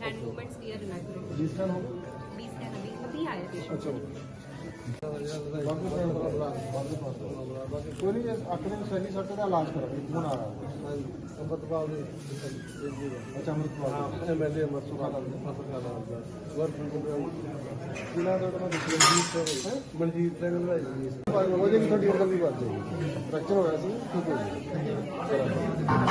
hand movements we are inaccurate ਜਿਸ ਤਰ੍ਹਾਂ ਹੋ बीस है अभी अभी आए पेशेंट ਅੱਛਾ ਕੋਈ ਨਹੀਂ ਆਪਣੇ ਨੂੰ ਸਹੀ ਸੱਟ ਦਾ ਇਲਾਜ ਕਰਾਂਗੇ ਹੁਣ ਆ ਰਿਹਾ ਅੰਮ੍ਰਿਤਪਾਲ ਦੇ ਅੱਛਾ ਅਮਰਪਾਲ ਐਮਐਲਏ ਅੰਮ੍ਰਿਤਪਾਲ ਪੱਤਰਕਾਰ ਵਰਕ ਕਿਹਨਾਂ ਦਾ ਮੈਂ ਦੱਸਿਆ ਹੈ ਮਨਜੀਤ ਸਿੰਘ ਦਾ ਜੀ ਹੋ ਜਾਏਗੀ ਤੁਹਾਡੀ ਉਮਰ ਦੀ ਬਾਤ ਜਾਏਗੀ ਫ੍ਰੈਕਚਰ ਹੋਇਆ ਸੀ ਠੀਕ ਹੋ ਜਾਏਗੀ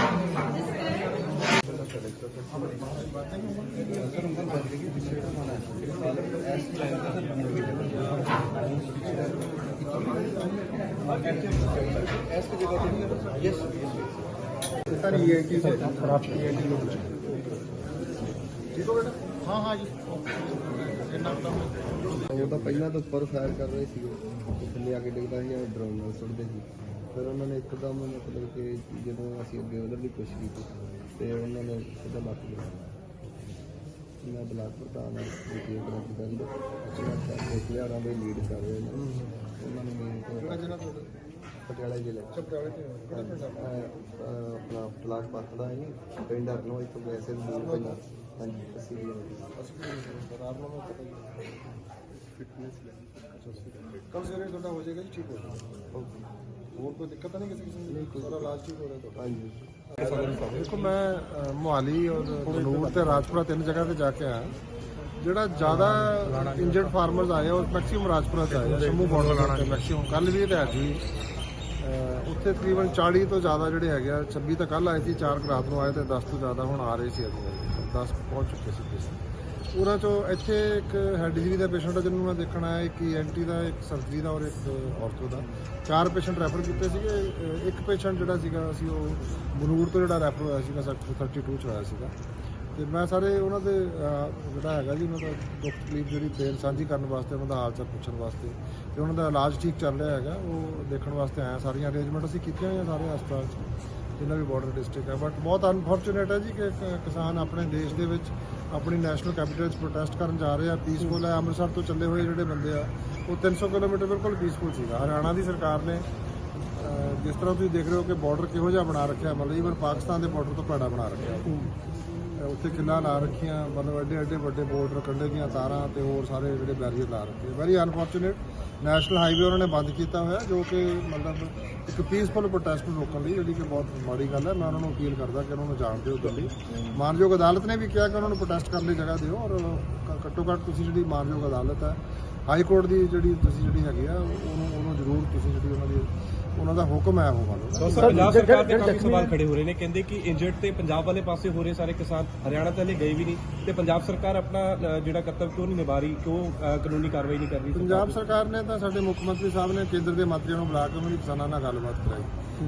ਸਰ ਇਹ ਕੀ ਸਰ ਪ੍ਰਾਪਤ ਇਹ ਕੀ ਲੋਕ ਠੀਕ ਹੋ ਬੇਟਾ ਹਾਂ ਹਾਂ ਜੀ ਇਹਨਾਂ ਦਾ ਉਹ ਤਾਂ ਪਹਿਲਾਂ ਤਾਂ ਉੱਪਰ ਫਾਇਰ ਕਰ ਰਹੇ ਸੀ ਥੱਲੇ ਆ ਕੇ ਡਿੱਗਦਾ ਸੀ ਜਾਂ ਡਰੋਨ ਨਾਲ ਸੁੱਟਦੇ ਸੀ। ਫਿਰ ਉਹਨਾਂ ਨੇ ਇੱਕਦਮ ਮਤਲਬ ਕਿ ਜਦੋਂ ਅਸੀਂ ਅੱਗੇ ਵਧਣ ਦੀ ਕੋਸ਼ਿਸ਼ ਕੀਤੀ ਤੇ ਉਹਨਾਂ ਨੇ ਸਿੱਧਾ ਲੱਗ ਲਿਆ ਮੈਂ ਬਲਾਕ ਪ੍ਰਧਾਨ ਹਾਂ ਜੀ ਕਰਾਚੀ ਦਾ ਜੀ ਅਚਾਨਕ ਸਾਹਿਬ ਦੇ ਖਿਆਰਾਂ ਦੇ ਲੀਡ ਕਰ ਰਹੇ ਨੇ। ਉਹਨਾਂ ਨੇ ਜਨਾ ਤੁਹਾਡਾ? ਪਟਿਆਲਾ ਜ਼ਿਲ੍ਹੇ ਚਪੜਾਲੇ ਤੇ ਆਪਣਾ? ਬਲਾਕ ਪੱਤਦਾ ਹੈ ਜੀ ਪਿੰਡ ਅਰਨੋ ਇੱਥੋਂ ਵੈਸੇ ਦੂਰ ਪੈਂਦਾ ਹਾਂਜੀ ਅਸੀਂ ਵੀ ਅਸੀਂ ਵੀ ਆਪ ਨੂੰ ਪਤਾ ਹੀ ਫਿਟਨੈਸ ਕੱਲ ਸਵੇਰੇ ਤੁਹਾਡਾ ਹੋ ਜਾਏਗਾ ਜੀ ਠੀਕ ਹੋ ਜਾਏਗਾ। ਹੋਰ ਕੋਈ ਦਿੱਕਤ ਤਾਂ ਨਹੀਂ ਕਿਸੇ ਕਿਸਮ ਦੀ? ਸਾਰਾ ਇਲਾਜ ਠੀਕ ਹੋ ਰਿਹਾ ਤੁਹਾਡਾ। ਹਾਂਜੀ ਦੇਖੋ ਮੈਂ ਮੋਹਾਲੀ ਔਰ ਬਨੂੜ ਤੇ ਰਾਜਪੁਰਾ ਤਿੰਨ ਜਗ੍ਹਾ ਤੇ ਜਾ ਕੇ ਆਇਆ। ਜਿਹੜਾ ਜ਼ਿਆਦਾ ਇੰਜਰਡ ਫਾਰਮਰਸ ਆਏ ਉਹ ਮੈਕਸਿਮਮ ਰਾਜਪੁਰਾ ਚ ਆਏ ਸ਼ੰਭੂ ਬਾਰਡਰ ਤੇ ਮੈਕਸਿਮਮ ਕੱਲ ਵੀ ਤੇ ਅੱਜ ਵੀ ਉੱਥੇ ਤਕਰੀਬਨ 40 ਤੋਂ ਜ਼ਿਆਦਾ ਜਿਹੜੇ ਹੈਗੇ ਆ 26 ਤਾਂ ਕੱਲ ਆਏ ਸੀ 4 ਰਾਤ ਨੂੰ ਆਏ ਤੇ 10 ਤੋਂ ਜ਼ਿਆਦਾ ਹੁਣ ਆ ਰਹੇ ਸੀ ਅੱਜ। 10 ਪਹੁੰਚ ਚੁੱਕੇ ਸੀ। ਕੇਸ ਉਹਨਾਂ ਚੋਂ ਇੱਥੇ ਇੱਕ ਹੈਡ ਡਿਜ਼ੀਜ਼ ਦਾ ਪੇਸ਼ੈਂਟ ਆ ਜਿਹਨੂੰ ਮੈਂ ਦੇਖਣ ਆਇਆ, ਇੱਕ ਐਂਟੀ ਦਾ, ਇੱਕ ਸਰਜਰੀ ਦਾ ਔਰ ਇੱਕ ਆਰਥੋ ਦਾ। ਚਾਰ ਪੇਸ਼ੈਂਟ ਰੈਫਰ ਕੀਤੇ ਸੀਗੇ। ਇੱਕ ਪੇਸ਼ੈਂਟ ਜਿਹੜਾ ਸੀਗਾ, ਅਸੀਂ ਉਹ ਬਨੂਰ ਤੋਂ ਜਿਹੜਾ ਰੈਫਰ ਹੋਇਆ ਸੀਗਾ ਸੈਕਟਰ 32 ਚ ਹੋਇਆ ਸੀਗਾ। ਤੇ ਮੈਂ ਸਾਰੇ ਉਹਨਾਂ ਦੇ ਜਿਹੜਾ ਹੈਗਾ ਜੀ, ਉਹਨਾਂ ਦਾ ਦੁੱਖ ਤਕਲੀਫ ਜਿਹੜੀ ਪੇਨ ਸਾਂਝੀ ਕਰਨ ਵਾਸਤੇ, ਉਹਨਾਂ ਦਾ ਹਾਲ ਚਾਲ ਪੁੱਛਣ ਵਾਸਤੇ ਤੇ ਉਹਨਾਂ ਦਾ ਇਲਾਜ ਠੀਕ ਚੱਲ ਰਿਹਾ ਹੈਗਾ, ਉਹ ਦੇਖਣ ਵਾਸਤੇ ਆਇਆ। ਸਾਰੀਆਂ ਅਰੇਂਜਮੈਂਟ ਅਸੀਂ ਕੀਤੀਆਂ ਹੋਈਆਂ ਸਾਰੇ ਹਸਪਤਾਲ 'ਚ, ਜਿੰਨਾ ਵੀ ਬਾਰਡਰ ਡਿਸਟ੍ਰਿਕਟ ਹੈ ਬਟ ਬਹੁਤ ਅਨਫੋਰਚੂਨੇਟ ਹੈ ਜੀ ਕਿ ਕਿਸਾਨ ਆਪਣੇ ਦੇਸ਼ ਦੇ ਵਿੱਚ ਆਪਣੀ ਨੈਸ਼ਨਲ ਕੈਪੀਟਲ 'ਚ ਪ੍ਰੋਟੈਸਟ ਕਰਨ ਜਾ ਰਹੇ ਆ ਪੀਸਫੁਲ ਹੈ ਅੰਮ੍ਰਿਤਸਰ ਤੋਂ ਚੱਲੇ ਹੋਏ ਜਿਹੜੇ ਬੰਦੇ ਆ, ਉਹ 300 ਕਿਲੋਮੀਟਰ ਬਿਲਕੁਲ ਪੀਸਫੁਲ ਸੀਗਾ। ਹਰਿਆਣਾ ਦੀ ਸਰਕਾਰ ਨੇ ਜਿਸ ਤਰ੍ਹਾਂ ਤੁਸੀਂ ਦੇਖ ਰਹੇ ਹੋ ਕਿ ਬਾਰਡਰ ਕਿਹੋ ਜਿਹਾ ਬਣਾ ਰੱਖਿਆ, ਮਤਲਬ ਈਵਨ ਪਾਕਿਸਤਾਨ ਦੇ ਬਾਰਡਰ ਤੋਂ ਭੈੜਾ ਬਣਾ ਰੱਖਿਆ। ਉੱਥੇ ਕਿੱਲਾ ਲਾ ਰੱਖੀਆਂ, ਮਤਲਬ ਐਡੇ ਐਡੇ ਵੱਡੇ ਬੋਰਡ ਕੰਢੇ ਦੀਆਂ ਤਾਰਾਂ ਤੇ ਹੋਰ ਸਾਰੇ ਜਿਹੜੇ ਬੈਰੀਅਰ ਲਾ ਰੱਖੇ। ਵੈਰੀ ਅਨਫੋਰਚੂਨੇਟ ਨੈਸ਼ਨਲ ਹਾਈਵੇ ਉਹਨਾਂ ਨੇ ਬੰਦ ਕੀਤਾ ਹੋਇਆ, ਜੋ ਕਿ ਮਤਲਬ ਇੱਕ ਪੀਸਫੁਲ ਪ੍ਰੋਟੈਸਟ ਨੂੰ ਰੋਕਣ ਲਈ, ਜਿਹੜੀ ਕਿ ਬਹੁਤ ਮਾੜੀ ਗੱਲ ਹੈ। ਮੈਂ ਉਹਨਾਂ ਨੂੰ ਅਪੀਲ ਕਰਦਾ ਕਿ ਉਹਨਾਂ ਨੂੰ ਜਾਣ ਦਿਓ ਦਿੱਲੀ ਮਾਨਯੋਗ ਅਦਾਲਤ ਨੇ ਵੀ ਕਿਹਾ ਕਿ ਉਹਨਾਂ ਨੂੰ ਪ੍ਰੋਟੈਸਟ ਕਰਨ ਲਈ ਜਗ੍ਹਾ ਦਿਓ ਔਰ ਘੱਟੋ ਘੱਟ ਤੁਸੀਂ ਜਿਹੜੀ ਮਾਨਯੋਗ ਅਦਾਲਤ ਹੈ ਹਾਈ ਕੋਰਟ ਦੀ ਜਿਹੜੀ ਤੁਸੀਂ ਜਿਹੜੀ ਹੈਗੀ ਆ ਉਹਨੂੰ ਉਹਨੂੰ ਜ਼ਰੂਰ ਤੁਸੀਂ ਜਿਹੜੀ ਉਹਨਾਂ ਦੀ ਉਹਨਾਂ ਦਾ ਹੁਕਮ ਹੈ ਉਹ ਸੋ ਸਰ ਪੰਜਾਬ ਸਰਕਾਰ ਦੇ ਕਾਫੀ ਸਵਾਲ ਖੜੇ ਹੋ ਰਹੇ ਨੇ ਕਹਿੰਦੇ ਕਿ ਇੰਜਰਡ ਤੇ ਪੰਜਾਬ ਵਾਲੇ ਪਾਸੇ ਹੋ ਰਹੇ ਸਾਰੇ ਕਿਸਾਨ ਹਰਿਆਣਾ ਤੇ ਗਏ ਵੀ ਨਹੀਂ ਤੇ ਪੰਜਾਬ ਸਰਕਾਰ ਆਪਣਾ ਜਿਹੜਾ ਕਰਤੱਵ ਕਿਉਂ ਨਹੀਂ ਨਿਭਾ ਰਹੀ ਕਿਉਂ ਕਾਨੂੰਨੀ ਕਾਰਵਾਈ ਨਹੀਂ ਕਰ ਰਹੀ ਪੰਜਾਬ ਸਰਕਾਰ ਨੇ ਤਾਂ ਸਾਡੇ ਮੁੱਖ ਮੰਤਰੀ ਸਾਹਿਬ ਨੇ ਕੇਂਦਰ ਦੇ ਮੰਤਰੀਆਂ ਨੂੰ ਬੁਲਾ ਕੇ ਉਹਨਾਂ ਦੀ ਕਿਸਾਨਾਂ ਨਾਲ ਗੱਲਬਾਤ ਕਰਾਈ।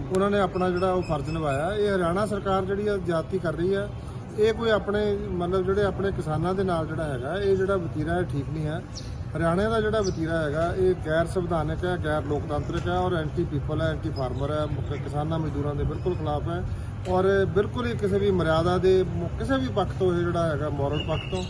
ਉਹਨਾਂ ਨੇ ਆਪਣਾ ਜਿਹੜਾ ਉਹ ਫਰਜ਼ ਨਿਭਾਇਆ ਇਹ ਹਰਿਆਣਾ ਸਰਕਾਰ ਜਿਹੜੀ ਆ ਜ਼ਿਆਦਤੀ ਕਰ ਰਹੀ ਹੈ ਇਹ ਕੋਈ ਆਪਣੇ, ਮਤਲਬ ਜਿਹੜੇ ਆਪਣੇ ਕਿਸਾਨਾਂ ਦੇ ਨਾਲ ਜਿਹੜਾ ਹੈਗਾ, ਇਹ ਜਿਹੜਾ ਵਤੀਰਾ ਹੈ ਠੀਕ ਨਹੀਂ ਹੈ। ਹਰਿਆਣੇ ਦਾ ਜਿਹੜਾ ਵਤੀਰਾ ਹੈਗਾ, ਇਹ ਗੈਰ ਸੰਵਿਧਾਨਕ ਹੈ, ਗੈਰ ਲੋਕਤੰਤਰਿਕ ਹੈ ਔਰ ਐਂਟੀ ਪੀਪਲ ਹੈ ਐਂਟੀ ਫਾਰਮਰ ਹੈ ਕਿਸਾਨਾਂ ਮਜ਼ਦੂਰਾਂ ਦੇ ਬਿਲਕੁਲ ਖਿਲਾਫ ਹੈ। ਔਰ ਬਿਲਕੁਲ ਹੀ ਕਿਸੇ ਵੀ ਮਰਿਆਦਾ ਦੇ ਕਿਸੇ ਵੀ ਪੱਖ ਤੋਂ ਇਹ ਜਿਹੜਾ ਹੈਗਾ, ਮੋਰਲ ਪੱਖ ਤੋਂ।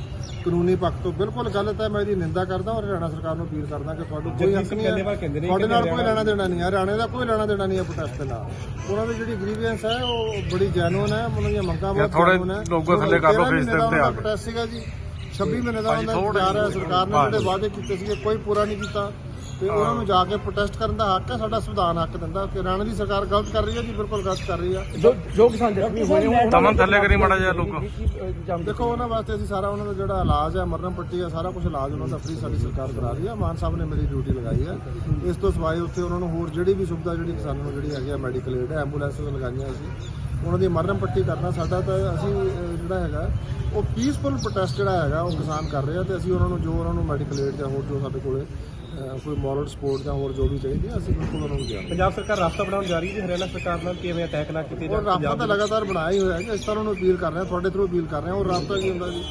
ਕਾਨੂੰਨੀ ਪੱਖ ਤੋਂ ਬਿਲਕੁਲ ਗਲਤ ਹੈ ਮੈਂ ਇਹਦੀ ਨਿੰਦਾ ਕਰਦਾ ਔਰ ਹਰਿਆਣਾ ਸਰਕਾਰ ਨੂੰ ਅਪੀਲ ਕਰਦਾ ਕਿ ਤੁਹਾਨੂੰ ਕੋਈ ਹੱਕ ਨਹੀਂ ਹੈ। ਤੁਹਾਡੇ ਨਾਲ ਕੋਈ ਲੈਣਾ ਦੇਣਾ ਨਹੀਂ ਹੈ ਹਰਿਆਣੇ ਦਾ ਕੋਈ ਲੈਣਾ ਦੇਣਾ ਨਹੀਂ ਹੈ ਪ੍ਰੋਟੈਸਟ ਦੇ ਨਾਲ। ਉਹਨਾਂ ਦੀ ਜਿਹੜੀ ਗ੍ਰੀਵੈਂਸ ਹੈ ਉਹ ਬੜੀ ਜੈਨੂਨ ਹੈ ਉਹਨਾਂ ਦੀਆਂ ਮੰਗਾਂ ਬਹੁਤ ਜੈਨੂਨ ਹੈ। ਲੋਗੋ ਥੱਲੇ ਕਰ ਲਓ ਫੇਸ ਦੇ ਉੱਤੇ ਆ ਪ੍ਰੋਟੈਸਟ ਸੀਗਾ ਜੀ 26 ਮਹੀਨੇ ਦਾ ਉਹਨਾਂ ਦਾ ਇੰਤਜ਼ਾਰ ਹੈ ਸਰਕਾਰ ਨੇ ਜਿਹੜੇ ਵਾਅਦੇ ਕੀਤੇ ਸੀਗੇ ਕੋਈ ਪੂਰਾ ਨਹੀਂ ਕੀਤਾ। ਤੇ ਉਹਨਾਂ ਨੂੰ ਜਾ ਕੇ ਪ੍ਰੋਟੈਸਟ ਕਰਨ ਦਾ ਹੱਕ ਹੈ ਸਾਡਾ ਸੰਵਿਧਾਨ ਹੱਕ ਦਿੰਦਾ ਕਿ ਹਰਿਆਣਾ ਦੀ ਸਰਕਾਰ ਗਲਤ ਕਰ ਰਹੀ ਹੈ ਜੀ ਬਿਲਕੁਲ ਗਲਤ ਕਰ ਰਹੀ ਹੈ। ਜੋ ਜੋ ਕਿਸਾਨ ਜ਼ਖਮੀ ਹੋਏ ਨੇ ਦਮਨ ਥੱਲੇ ਕਰੀ ਮਾੜਾ ਜਿਹਾ ਲੋਕ। ਦੇਖੋ ਉਹਨਾਂ ਵਾਸਤੇ ਅਸੀਂ ਸਾਰਾ ਉਹਨਾਂ ਦਾ ਜਿਹੜਾ ਇਲਾਜ ਹੈ ਮਰਨ ਪੱਟੀ ਹੈ ਸਾਰਾ ਕੁਝ ਇਲਾਜ ਉਹਨਾਂ ਦਾ ਫ੍ਰੀ ਸਾਡੀ ਸਰਕਾਰ ਕਰਾ ਰਹੀ ਹੈ। ਮਾਨ ਸਾਹਿਬ ਨੇ ਮੇਰੀ ਡਿਊਟੀ ਲਗਾਈ ਹੈ। ਇਸ ਤੋਂ ਸਿਵਾਏ ਉੱਥੇ ਉਹਨਾਂ ਨੂੰ ਹੋਰ ਜਿਹੜੀ ਵੀ ਸੁਵਿਧਾ ਜਿਹੜੀ ਕਿਸਾਨਾਂ ਨੂੰ ਜਿਹੜੀ ਹੈਗੀ ਹੈ ਮੈਡੀਕਲ ਏਡ ਐਂਬੂਲੈਂਸ ਲਗਾਈਆਂ ਸੀ ਉਹਨਾਂ ਦੀ ਮਰਨ ਪੱਟੀ ਕਰਨਾ ਸਾਡਾ ਤਾਂ ਅਸੀਂ ਜਿਹੜਾ ਹੈਗਾ ਉਹ ਪੀਸਫੁਲ ਪ੍ਰੋਟੈਸਟ ਜਿਹੜਾ ਹੈਗਾ ਉਹ ਕਿਸਾਨ ਕਰ ਰਹੇ ਆ ਤੇ ਅਸੀਂ ਉਹਨਾਂ ਨੂੰ ਜੋ ਉਹਨਾਂ ਨੂੰ ਮੈਡੀਕਲ ਏਡ ਜਾਂ ਹੋਰ ਜੋ ਸਾਡੇ ਕੋਲੇ ਅਹ, ਕੋਈ ਮੋਰਲ ਸਪੋਰਟ ਜਾਂ ਹੋਰ ਜੋ ਵੀ ਚਾਹੀਦੀ ਹੈ ਅਸੀਂ ਬਿਲਕੁਲ ਉਹਨਾਂ ਨੂੰ ਦਿਆਂਗੇ। ਪੰਜਾਬ ਸਰਕਾਰ ਰਾਸਤਾ ਬਣਾਉਣ ਜਾ ਰਹੀ ਹੈ ਹਰਿਆਣਾ ਸਰਕਾਰ ਨਾਲ ਕਿਵੇਂ ਅਟੈਕ ਨਾ ਕੀਤੇ ਜਾਣ ਰਾਬਤਾ ਤਾਂ ਲਗਾਤਾਰ ਬਣਾਇਆ ਹੀ ਹੋਇਆ ਹੈ ਕਿ ਇਸ ਤਰ੍ਹਾਂ ਉਹਨੂੰ ਅਪੀਲ ਕਰ ਰਹੇ ਹਾਂ ਤੁਹਾਡੇ ਥਰੂ ਅਪੀਲ ਕਰ ਰਹੇ ਹਾਂ ਉਹ ਰਾਬਤਾ ਕੀ ਹੁੰਦਾ ਜੀ?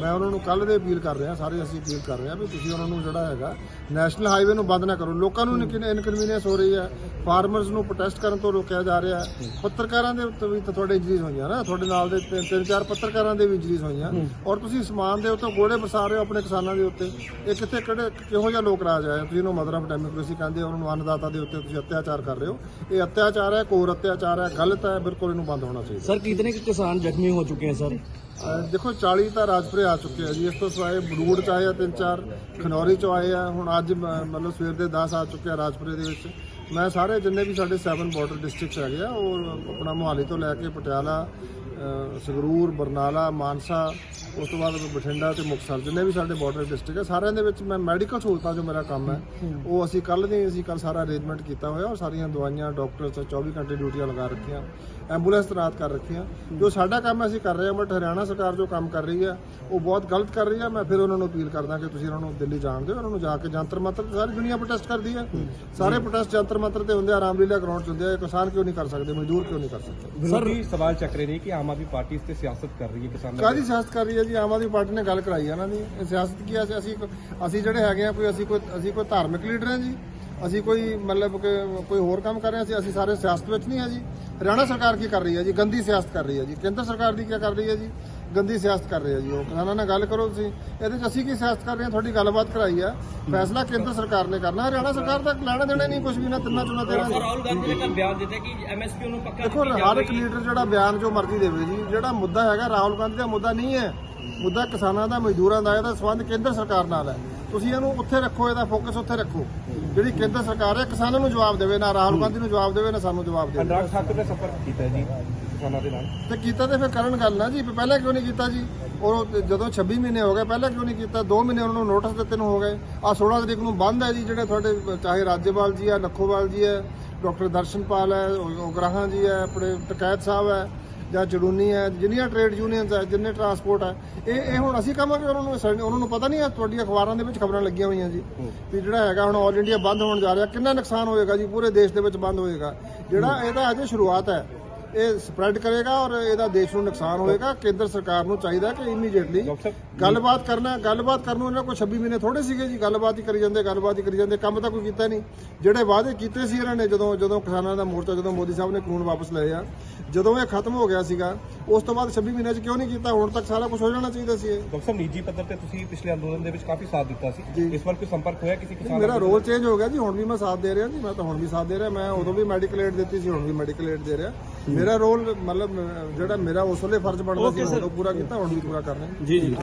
ਮੈਂ ਉਹਨਾਂ ਨੂੰ ਕੱਲ ਦੇ ਅਪੀਲ ਕਰ ਰਿਹਾ ਸਾਰੇ ਅਸੀਂ ਅਪੀਲ ਕਰ ਰਹੇ ਹਾਂ ਵੀ ਤੁਸੀਂ ਉਹਨਾਂ ਨੂੰ ਜਿਹੜਾ ਹੈਗਾ ਨੈਸ਼ਨਲ ਹਾਈਵੇ ਨੂੰ ਬੰਦ ਨਾ ਕਰੋ। ਲੋਕਾਂ ਨੂੰ ਇਨਕਨਵੀਨੀਅੰਸ ਹੋ ਰਹੀ ਹੈ ਫਾਰਮਰਸ ਨੂੰ ਪ੍ਰੋਟੈਸਟ ਕਰਨ ਤੋਂ ਰੋਕਿਆ ਜਾ ਰਿਹਾ ਪੱਤਰਕਾਰਾਂ ਦੇ ਉੱਤੇ ਵੀ ਤੁਹਾਡੇ ਇੰਜਰੀਜ਼ ਹੋਈਆਂ ਨਾ ਤੁਹਾਡੇ ਨਾਲ ਦੇ ਤਿੰਨ ਚਾਰ ਪੱਤਰਕਾਰਾਂ ਦੇ ਵੀ ਇੰਜਰੀਜ਼ ਹੋਈਆਂ। ਔਰ ਤੁਸੀਂ ਸਮਾਨ ਦੇ ਉੱਤੇ ਗੋਲੇ ਬਸਾ ਰਹੇ ਹੋ ਆਪਣੇ ਕਿਸਾਨਾਂ ਦੇ ਉੱਤੇ। ਇਹ ਕਿੱਥੇ ਕਿਹੜੇ ਕਿਹੋ ਜਿਹਾ ਲੋਕ ਰਾਜ ਆਇਆ ਤੁਸੀਂ ਇਹਨੂੰ ਮਦਰ ਆਫ ਡੈਮੋਕ੍ਰੇਸੀ ਕਹਿੰਦੇ ਹੋ ਉਹਨਾਂ ਨੂੰ ਅੰਨਦਾਤਾ ਦੇ ਉੱਤੇ ਤੁਸੀਂ ਅਤਿਆਚਾਰ ਕਰ ਰਹੇ ਹੋ। ਇਹ ਅਤਿਆਚਾਰ ਹੈ ਕੋਰ ਅਤਿਆਚਾਰ ਹੈ ਗਲਤ ਹੈ ਬਿਲਕੁਲ ਇਹਨੂੰ ਬੰਦ ਹੋਣਾ ਚਾਹੀਦਾ। ਸਰ ਕਿਤਨੇ ਕਿਸਾਨ ਜ਼ਖਮੀ ਹੋ ਚੁੱਕੇ ਹਨ ਸਰ? ਦੇਖੋ 40 ਤਾਂ ਰਾਜਪੁਰੇ ਆ ਚੁੱਕੇ ਆ ਜੀ। ਇਸ ਤੋਂ ਸਿਵਾਏ ਬਲੂੜ ਚ ਆਏ ਆ ਤਿੰਨ ਚਾਰ, ਖਨੌਰੀ ਚ ਆਏ ਆ। ਹੁਣ ਅੱਜ ਮਤਲਬ ਸਵੇਰ ਦੇ 10 ਆ ਚੁੱਕੇ ਆ ਰਾਜਪੁਰੇ ਦੇ ਵਿੱਚ। ਮੈਂ ਸਾਰੇ ਜਿੰਨੇ ਵੀ ਸਾਡੇ 7 ਬਾਰਡਰ ਡਿਸਟ੍ਰਿਕਟਸ ਹੈਗੇ ਆ, ਉਹ ਆਪਣਾ ਮੁਹਾਲੀ ਤੋਂ ਲੈ ਕੇ ਪਟਿਆਲਾ ਸੰਗਰੂਰ, ਬਰਨਾਲਾ, ਮਾਨਸਾ, ਉਸ ਤੋਂ ਬਾਅਦ ਬਠਿੰਡਾ ਤੇ ਮੁਕਤਸਰ, ਜਿੰਨੇ ਵੀ ਸਾਡੇ ਬਾਰਡਰ ਡਿਸਟ੍ਰਿਕਟ ਹੈ ਸਾਰਿਆਂ ਦੇ ਵਿੱਚ ਮੈਂ ਮੈਡੀਕਲ ਸਹੂਲਤਾਂ ਜੋ ਮੇਰਾ ਕੰਮ ਹੈ, ਉਹ ਅਸੀਂ ਕੱਲ ਦੀ, ਅਸੀਂ ਕੱਲ ਸਾਰਾ ਅਰੇਂਜਮੈਂਟ ਕੀਤਾ ਹੋਇਆ, ਔਰ ਸਾਰੀਆਂ ਦਵਾਈਆਂ ਡਾਕਟਰਸ 24 ਘੰਟੇ ਡਿਊਟੀਆਂ ਲਗਾ ਰੱਖੀਆਂ ਐਂਬੂਲੈਂਸ ਤੈਨਾਤ ਕਰ ਰੱਖੀਆਂ। ਜੋ ਸਾਡਾ ਕੰਮ ਅਸੀਂ ਕਰ ਰਹੇ ਹਾਂ ਬਟ ਹਰਿਆਣਾ ਸਰਕਾਰ ਜੋ ਕੰਮ ਕਰ ਰਹੀ ਹੈ, ਉਹ ਬਹੁਤ ਗਲਤ ਕਰ ਰਹੀ ਹੈ। ਮੈਂ ਫਿਰ ਉਹਨਾਂ ਨੂੰ ਅਪੀਲ ਕਰਦਾ ਕਿ ਤੁਸੀਂ ਉਹਨਾਂ ਨੂੰ ਦਿੱਲੀ ਜਾਣ ਦਿਓ, ਉਹਨਾਂ ਨੂੰ ਜਾ ਕੇ ਜੰਤਰ ਮੰਤਰ ਸਾਰੀ ਦੁਨੀਆ ਪ੍ਰੋਟੈਸਟ ਕਰਦੀ ਹੈ। ਸਾਰੇ ਪ੍ਰੋਟੈਸਟ ਜੰਤਰ ਮੰਤਰ ਤੇ ਹੁੰਦੇ ਆ ਰਾਮਲੀਲਾ ਗਰਾਊਂਡ 'ਚ ਹੁੰਦੇ ਆ ਕਿਸਾਨ ਕਿਉਂ ਨਹੀਂ ਕਰ ਸਕਦੇ ਮਜ਼ਦੂਰ ਕਿਉਂ ਨਹੀਂ ਕਰ ਸਕਦੇ? ਵਿਰੋਧੀ ਸਵਾਲ ਚੱਕ ਰਹੇ ਨੇ ਕਿ ਆਮ ਆਦਮੀ ਪਾਰਟੀ ਇਸ ਤੇ ਸਿਆਸਤ ਕਰ ਰਹੀ ਹੈ ਕਿਸਾਨਾਂ ਕਾਦੀ ਸਿਆਸਤ ਕਰ ਰਹੀ ਹੈ ਜੀ? ਆਮ ਆਦਮੀ ਪਾਰਟੀ ਨੇ ਗੱਲ ਕਰਾਈ ਹੈ ਇਹਨਾਂ ਦੀ ਇਹ ਸਿਆਸਤ ਕੀ ਹੈ ਅਸੀਂ- ਅਸੀਂ ਅਸੀਂ ਜਿਹੜੇ ਹੈਗੇ ਆ ਕੋਈ ਅਸੀਂ ਕੋਈ ਅਸੀਂ ਕੋਈ ਧਾਰਮਿਕ ਲੀਡਰ ਹਾਂ ਜੀ। ਅਸੀਂ ਕੋਈ ਮਤਲਬ ਕਿ ਕੋਈ ਹੋਰ ਕੰਮ ਕਰ ਰਹੇ ਹਾਂ ਅਸੀਂ ਅਸੀਂ ਸਾਰੇ ਸਿਆਸਤ ਵਿੱਚ ਨਹੀਂ ਆ ਜੀ। ਹਰਿਆਣਾ ਸਰਕਾਰ ਕੀ ਕਰ ਰਹੀ ਹੈ ਜੀ? ਗੰਦੀ ਸਿਆਸਤ ਕਰ ਰਹੀ ਹੈ ਜੀ। ਕੇਂਦਰ ਸਰਕਾਰ ਦੀ ਕੀ ਕਰ ਰਹੀ ਹੈ ਜੀ? ਗੰਦੀ ਸਿਆਸਤ ਕਰ ਰਹੀ ਹੈ ਜੀ ਉਹ। ਕਿਸਾਨਾਂ ਨਾਲ ਗੱਲ ਕਰੋ ਤੁਸੀਂ। ਇਹਦੇ 'ਚ ਅਸੀਂ ਕੀ ਸਿਆਸਤ ਕਰ ਰਹੇ ਹਾਂ? ਤੁਹਾਡੀ ਗੱਲਬਾਤ ਕਰਾਈ ਆ। ਫੈਸਲਾ ਕੇਂਦਰ ਸਰਕਾਰ ਨੇ ਕਰਨਾ। ਹਰਿਆਣਾ ਸਰਕਾਰ ਦਾ ਲੈਣਾ ਦੇਣਾ ਨਹੀਂ ਕੁਝ ਵੀ ਨਾ ਤਿੰਨਾਂ ਚੁਣਾ ਤੇਰਾਂ ਰਾਹੁਲ ਗਾਂਧੀ ਨੇ ਕੱਲ ਬਿਆਨ ਦਿੱਤਾ ਕਿ ਐਮਐਸਪੀ ਨੂੰ ਪੱਕਾ ਦੇਖੋ ਹਰ ਇੱਕ ਲੀਡਰ ਜਿਹੜਾ ਬਿਆਨ ਜੋ ਮਰਜ਼ੀ ਦੇਵੇ ਜੀ ਜਿਹੜਾ ਮੁੱਦਾ ਹੈਗਾ ਰਾਹੁਲ ਗਾਂਧੀ ਦਾ ਮੁੱਦਾ ਨਹੀਂ ਹੈ। ਮੁੱਦਾ ਕਿਸਾਨਾਂ ਦਾ ਮਜ਼ਦੂਰਾਂ ਦਾ ਇਹਦਾ ਸੰਬੰਧ ਕੇਂਦਰ ਸਰਕਾਰ ਨਾਲ ਹੈ। ਤੁਸੀਂ ਇਹਨੂੰ ਉੱਥੇ ਰੱਖੋ ਇਹਦਾ ਫੋਕਸ ਉੱਥੇ ਰੱਖੋ। ਜਿਹੜੀ ਕੇਂਦਰ ਸਰਕਾਰ ਹੈ ਕਿਸਾਨਾਂ ਨੂੰ ਜਵਾਬ ਦੇਵੇ ਨਾ ਰਾਹੁਲ ਗਾਂਧੀ ਨੂੰ ਜਵਾਬ ਦੇਵੇ ਨਾ ਸਾਨੂੰ ਜਵਾਬ ਦੇਵੇ। ਅਨੁਰਾਗ ਠਾਕੁਰ ਨੇ ਸੰਪਰਕ ਕੀਤਾ ਜੀ। ਕਿਸਾਨਾਂ ਦੇ ਨਾਲ। ਤੇ ਕੀਤਾ ਤੇ ਫਿਰ ਕਰਨ ਗੱਲ ਨਾ ਜੀ ਪਹਿਲਾਂ ਕਿਉਂ ਨਹੀਂ ਕੀਤਾ ਜੀ? ਉਹ ਜਦੋਂ 26 ਮਹੀਨੇ ਹੋ ਗਏ, ਪਹਿਲਾਂ ਕਿਉਂ ਨਹੀਂ ਕੀਤਾ? 2 ਮਹੀਨੇ ਉਹਨਾਂ ਨੂੰ ਨੋਟਿਸ ਦਿੱਤੇ ਨੂੰ ਹੋ ਗਏ। ਆ 16 ਤਰੀਕ ਨੂੰ ਬੰਦ ਹੈ ਜੀ, ਜਿਹੜੇ ਤੁਹਾਡੇ, ਚਾਹੇ ਰਾਜੇਵਾਲ ਜੀ ਆ ਨੱਖੋਵਾਲ ਜੀ ਹੈ, ਡਾਕਟਰ ਦਰਸ਼ਨਪਾਲ ਹੈ ਉਗਰਾਹਾਂ ਜੀ ਹੈ, ਆਪਣੇ ਟਕੈਤ ਸਾਹਿਬ ਹੈ, ਜਾਂ ਜੜੂਨੀ ਹੈ, ਜਿੰਨੀਆਂ ਟ੍ਰੇਡ ਯੂਨੀਅਨਸ ਹੈ, ਜਿੰਨੇ ਟਰਾਂਸਪੋਰਟ ਹੈ, ਇਹ ਇਹ ਹੁਣ ਅਸੀਂ ਕਹਾਂਗੇ ਉਹਨਾਂ ਨੂੰ ਉਹਨਾਂ ਨੂੰ ਪਤਾ ਨਹੀਂ ਹੈ ਤੁਹਾਡੀ ਅਖਬਾਰਾਂ ਦੇ ਵਿੱਚ ਖਬਰਾਂ ਲੱਗੀਆਂ ਹੋਈਆਂ ਜੀ, ਵੀ ਜਿਹੜਾ ਹੈਗਾ ਹੁਣ ਆਲ ਇੰਡੀਆ ਬੰਦ ਹੋਣ ਜਾ ਰਿਹਾ, ਕਿੰਨਾ ਨੁਕਸਾਨ ਹੋਏਗਾ ਜੀ, ਪੂਰੇ ਦੇਸ਼ ਦੇ ਵਿੱਚ ਬੰਦ ਹੋਏਗਾ। ਜਿਹੜਾ ਇਹਦਾ ਅਜੇ ਸ਼ੁਰੂਆਤ ਹੈ ਇਹ ਸਪਰੈਡ ਕਰੇਗਾ ਔਰ ਇਹਦਾ ਦੇਸ਼ ਨੂੰ ਨੁਕਸਾਨ ਹੋਏਗਾ। ਕੇਂਦਰ ਸਰਕਾਰ ਨੂੰ ਚਾਹੀਦਾ ਕਿ ਇਮੀਡੀਏਟਲੀ ਗੱਲਬਾਤ ਕਰਨਾ ਗੱਲਬਾਤ ਕਰਨ ਨੂੰ ਇਹਨਾਂ ਕੋਲ 26 ਮਹੀਨੇ ਥੋੜੇ ਸੀਗੇ ਜੀ। ਗੱਲਬਾਤ ਹੀ ਕਰੀ ਜਾਂਦੇ ਗੱਲਬਾਤ ਹੀ ਕਰੀ ਜਾਂਦੇ। ਕੰਮ ਤਾਂ ਕੋਈ ਕੀਤਾ ਨਹੀਂ। ਜਿਹੜੇ ਵਾਅਦੇ ਕੀਤੇ ਸੀ ਇਹਨਾਂ ਨੇ ਜਦੋਂ ਜਦੋਂ ਕਿਸਾਨਾਂ ਦਾ ਮੋਰਚਾ ਜਦੋਂ ਮੋਦੀ ਸਾਹਿਬ ਨੇ ਕਾਨੂੰਨ ਵਾਪਸ ਲਏ ਆ ਜਦੋਂ ਇਹ ਖਤਮ ਹੋ ਗਿਆ ਸੀਗਾ ਉਸ ਤੋਂ ਬਾਅਦ 26 ਮਹੀਨਿਆਂ 'ਚ ਕਿਉਂ ਨਹੀਂ ਕੀਤਾ? ਹੁਣ ਤੱਕ ਸਾਰਾ ਕੁਝ ਹੋ ਜਾਣਾ ਚਾਹੀਦਾ ਸੀ ਇਹ। ਡਾਕਟਰ ਸਾਹਿਬ ਨਿੱਜੀ ਪੱਧਰ ਤੇ ਤੁਸੀਂ ਪਿਛਲੇ ਅੰਦੋਲਨ ਦੇ ਵਿੱਚ ਕਾਫੀ ਸਾਥ ਦਿੱਤਾ ਸੀ। ਇਸ ਵਾਰ ਕੋਈ ਸੰਪਰਕ ਹੋਇਆ ਕਿਸੇ ਕਿਸਾਨ ਮੇਰਾ? ਰੋਲ ਚੇਂਜ ਹੋ ਗਿਆ ਜੀ। ਹੁਣ ਵੀ ਮੈਂ ਸਾਥ ਦੇ ਰਿਹਾ ਜੀ। ਮੈਂ ਤਾਂ ਹੁਣ ਵੀ ਸਾਥ ਦੇ ਰਿਹਾ। ਮੈਂ ਉਦੋਂ ਵੀ ਮੈਡੀਕਲ ਏਡ ਦਿੱਤੀ ਸੀ ਹੁਣ ਵੀ ਮੈਡੀਕਲ ਏਡ ਦੇ ਰਿਹਾ। ਮੇਰਾ ਰੋਲ ਮਤਲਬ ਜਿਹੜਾ ਮੇਰਾ ਉਸ ਵੇਲੇ ਫਰਜ਼ ਬਣਦਾ ਸੀ ਉਹ ਪੂਰਾ ਕੀਤਾ ਹੁਣ ਵੀ ਪੂਰਾ ਕਰ ਰਿਹਾ ਜੀ ਜੀ।